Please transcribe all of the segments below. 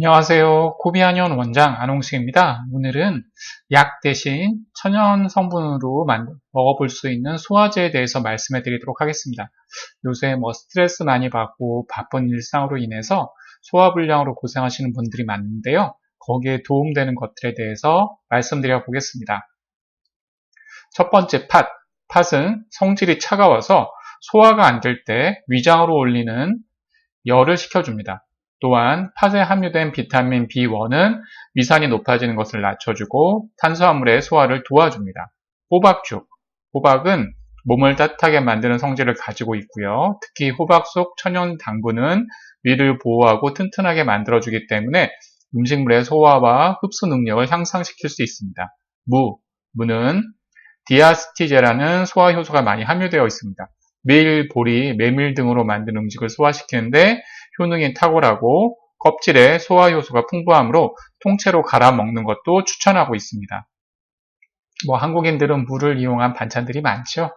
안녕하세요. 코비아년 원장 안홍식입니다. 오늘은 약 대신 천연 성분으로 먹어볼 수 있는 소화제에 대해서 말씀해 드리도록 하겠습니다. 요새 뭐 스트레스 많이 받고 바쁜 일상으로 인해서 소화불량으로 고생하시는 분들이 많은데요. 거기에 도움되는 것들에 대해서 말씀드려 보겠습니다. 첫 번째 팥. 팥은 성질이 차가워서 소화가 안 될 때 위장으로 올리는 열을 식혀줍니다. 또한 팥에 함유된 비타민 B1은 위산이 높아지는 것을 낮춰주고 탄수화물의 소화를 도와줍니다. 호박죽. 호박은 몸을 따뜻하게 만드는 성질을 가지고 있고요. 특히 호박 속 천연 당분은 위를 보호하고 튼튼하게 만들어주기 때문에 음식물의 소화와 흡수 능력을 향상시킬 수 있습니다. 무. 무는 디아스티제라는 소화 효소가 많이 함유되어 있습니다. 밀, 보리, 메밀 등으로 만든 음식을 소화시키는데 효능이 탁월하고 껍질에 소화 효소가 풍부하므로 통째로 갈아 먹는 것도 추천하고 있습니다. 뭐 한국인들은 물을 이용한 반찬들이 많죠.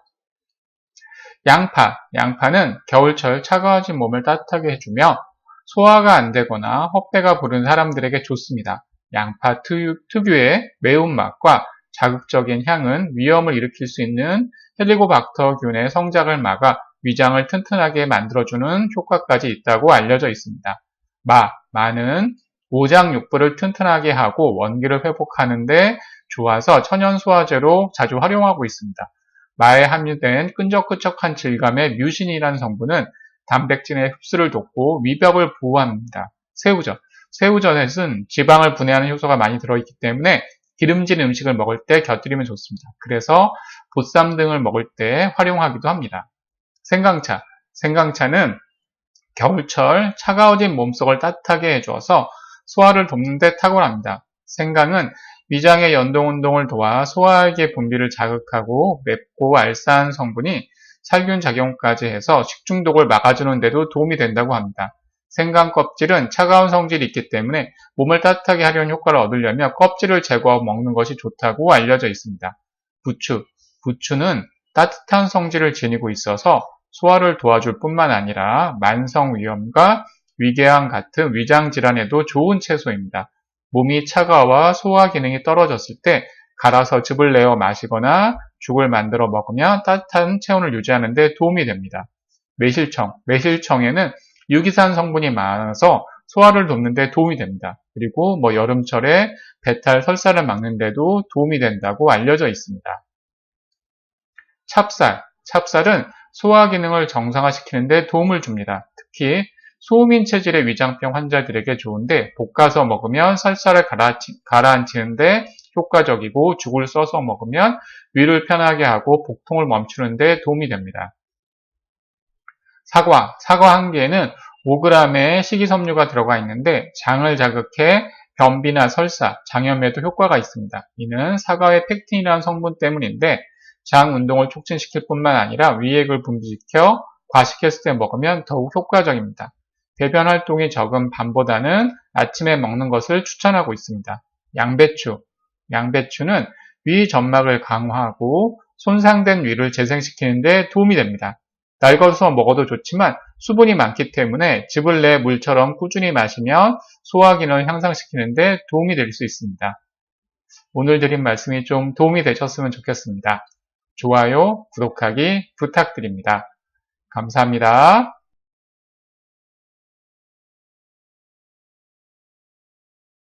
양파, 양파는 겨울철 차가워진 몸을 따뜻하게 해주며 소화가 안 되거나 헛배가 부른 사람들에게 좋습니다. 양파 특유의 매운맛과 자극적인 향은 위험을 일으킬 수 있는 헬리고박터균의 성장을 막아 위장을 튼튼하게 만들어주는 효과까지 있다고 알려져 있습니다. 마, 마는 오장육부를 튼튼하게 하고 원기를 회복하는데 좋아서 천연소화제로 자주 활용하고 있습니다. 마에 함유된 끈적끈적한 질감의 뮤신이라는 성분은 단백질의 흡수를 돕고 위벽을 보호합니다. 새우젓. 새우젓에는 지방을 분해하는 효소가 많이 들어있기 때문에 기름진 음식을 먹을 때 곁들이면 좋습니다. 그래서 보쌈 등을 먹을 때 활용하기도 합니다. 생강차. 생강차는 겨울철 차가워진 몸속을 따뜻하게 해주어서 소화를 돕는 데 탁월합니다. 생강은 위장의 연동운동을 도와 소화액의 분비를 자극하고 맵고 알싸한 성분이 살균 작용까지 해서 식중독을 막아주는 데도 도움이 된다고 합니다. 생강 껍질은 차가운 성질이 있기 때문에 몸을 따뜻하게 하려는 효과를 얻으려면 껍질을 제거하고 먹는 것이 좋다고 알려져 있습니다. 부추. 부추는 따뜻한 성질을 지니고 있어서 소화를 도와줄 뿐만 아니라 만성 위염과 위궤양 같은 위장 질환에도 좋은 채소입니다. 몸이 차가워 소화 기능이 떨어졌을 때 갈아서 즙을 내어 마시거나 죽을 만들어 먹으면 따뜻한 체온을 유지하는 데 도움이 됩니다. 매실청. 매실청에는 유기산 성분이 많아서 소화를 돕는 데 도움이 됩니다. 그리고 뭐 여름철에 배탈, 설사를 막는 데도 도움이 된다고 알려져 있습니다. 찹쌀. 찹쌀은 소화 기능을 정상화시키는 데 도움을 줍니다. 특히 소음인 체질의 위장병 환자들에게 좋은데 볶아서 먹으면 설사를 가라앉히는데 효과적이고 죽을 써서 먹으면 위를 편하게 하고 복통을 멈추는 데 도움이 됩니다. 사과, 사과 한 개에는 5g의 식이섬유가 들어가 있는데 장을 자극해 변비나 설사, 장염에도 효과가 있습니다. 이는 사과의 팩틴이라는 성분 때문인데 장 운동을 촉진시킬 뿐만 아니라 위액을 분비시켜 과식했을 때 먹으면 더욱 효과적입니다. 배변 활동이 적은 밤보다는 아침에 먹는 것을 추천하고 있습니다. 양배추. 양배추는 위 점막을 강화하고 손상된 위를 재생시키는 데 도움이 됩니다. 날것서 먹어도 좋지만 수분이 많기 때문에 즙을 내 물처럼 꾸준히 마시면 소화 기능을 향상시키는 데 도움이 될 수 있습니다. 오늘 드린 말씀이 좀 도움이 되셨으면 좋겠습니다. 좋아요, 구독하기 부탁드립니다. 감사합니다.